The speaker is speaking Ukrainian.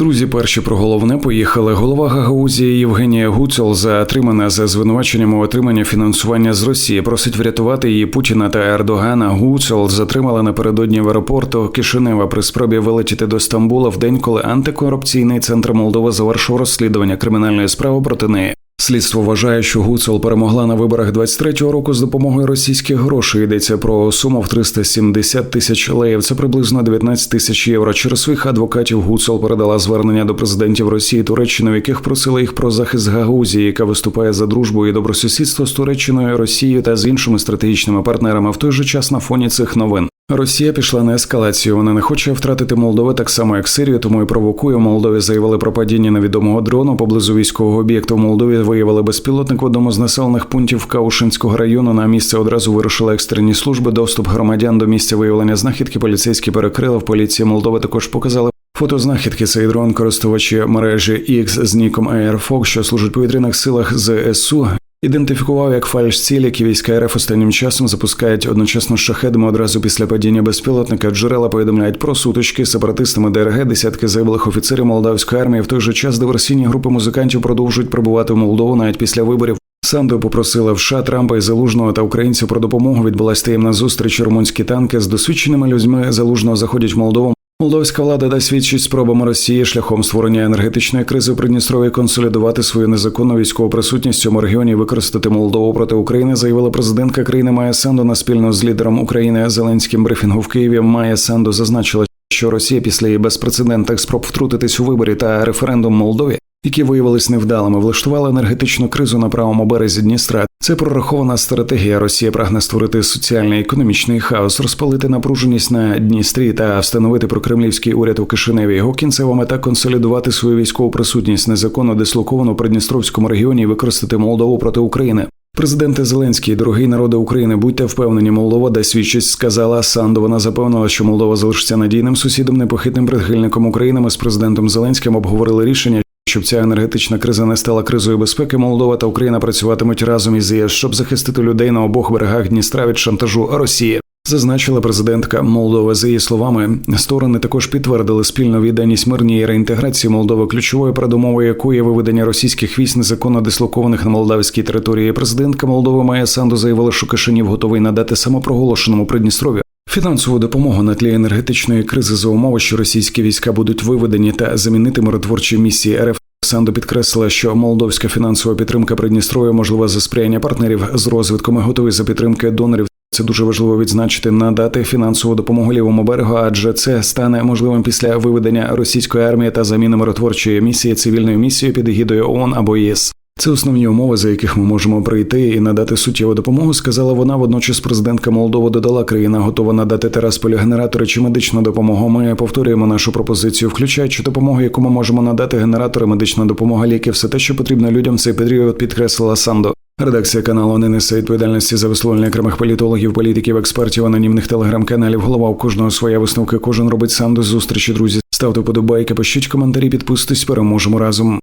Друзі, перші про головне поїхали. Голова Гагаузії Євгенія Гуцел затримана за звинуваченням у отриманні фінансування з Росії. Просить врятувати її Путіна та Ердогана. Гуцел затримала напередодні в аеропорту Кишинева при спробі вилетіти до Стамбула в день, коли антикорупційний центр Молдови завершив розслідування кримінальної справи проти неї. Слідство вважає, що Гуцел перемогла на виборах 23-го року з допомогою російських грошей. Йдеться про суму в 370 тисяч леїв. Це приблизно 19 тисяч євро. Через своїх адвокатів Гуцел передала звернення до президентів Росії Туреччини, в яких просила їх про захист Гагаузії, яка виступає за дружбу і добросусідство з Туреччиною, Росією та з іншими стратегічними партнерами. В той же час на фоні цих новин. Росія пішла на ескалацію. Вона не хоче втратити Молдову так само, як Сирію, тому і провокує. Молдові заявили про падіння невідомого дрону поблизу військового об'єкту. В Молдові виявили безпілотник в одному з населених пунктів Каушинського району. На місце одразу вирушили екстрені служби. Доступ громадян до місця виявлення знахідки поліцейські перекрили. В поліції Молдови також показали. Фото знахідки цей дрон користувачі мережі X з ніком Airfox, що служить повітряних силах ЗСУ. Ідентифікував як фальш ціль, які війська РФ останнім часом запускають одночасно з шахедами одразу після падіння безпілотника. Джерела повідомляють про сутички сепаратистами ДРГ, десятки загиблих офіцерів молдавської армії. В той же час диверсійні групи музикантів продовжують прибувати в Молдову навіть після виборів. Санду попросила в США Трампа і Залужного та українців про допомогу. Відбулась таємна зустріч. Румунські танки з досвідченими людьми залужного заходять в Молдову. Молдовська влада дасть свідчить спробам Росії шляхом створення енергетичної кризи в Придністрові консолідувати свою незаконну військову присутність в цьому регіоні, і використати Молдову проти України. Заявила президентка країни Майя Санду на спільно з лідером України Зеленським брифінгу в Києві. Майя Санду зазначила, що Росія після її безпрецедентних спроб втрутитись у виборі та референдум Молдові які виявились невдалими, влаштували енергетичну кризу на правому березі Дністра. Це прорахована стратегія. Росія прагне створити соціальний економічний хаос, розпалити напруженість на Дністрі та встановити прокремлівський уряд у Кишиневі. Його кінцева мета консолідувати свою військову присутність незаконно дислоковану Придністровському регіоні і використати Молдову проти України. Президенте Зеленський, дорогий народи України, будьте впевнені, Молдова дасть свідчість, сказала Санду. Вона запевнила, що Молдова залишиться надійним сусідом, непохитним прихильником України. Ми з президентом Зеленським обговорили рішення. Щоб ця енергетична криза не стала кризою безпеки, Молдова та Україна працюватимуть разом із ЄС, щоб захистити людей на обох берегах Дністра від шантажу Росії. Зазначила президентка Молдови. За її словами, сторони також підтвердили спільну відданість мирній реінтеграції Молдови, ключовою передумовою якої є виведення російських військ незаконно дислокованих на молдавській території. Президентка Молдови Майя Санду заявила, що Кишинів готовий надати самопроголошеному Придністров'ю Фінансову допомогу на тлі енергетичної кризи за умови, що російські війська будуть виведені та замінити миротворчі місії РФ. Санду підкреслила, що молдовська фінансова підтримка Придністров'я можлива за сприяння партнерів з розвитком і готові за підтримки донорів. Це дуже важливо відзначити, надати фінансову допомогу лівому берегу, адже це стане можливим після виведення російської армії та заміни миротворчої місії цивільною місією під егідою ООН або ЄС. Це основні умови, за яких ми можемо прийти і надати суттєву допомогу. Сказала вона. Водночас президентка Молдови додала країна, готова надати Терасполю генератори чи медичну допомогу. Ми повторюємо нашу пропозицію, включаючи допомогу, яку ми можемо надати генератори, медична допомога, ліки, все те, що потрібно людям. Цей період підкреслила Сандо. Редакція каналу не несе відповідальності за висловлення окремих політологів, політиків, експертів, анонімних телеграм-каналів. Голова у кожного своя висновки. Кожен робить сам до зустрічі. Друзі, ставте подобайки, пишіть коментарі, підписуйтесь, переможемо разом.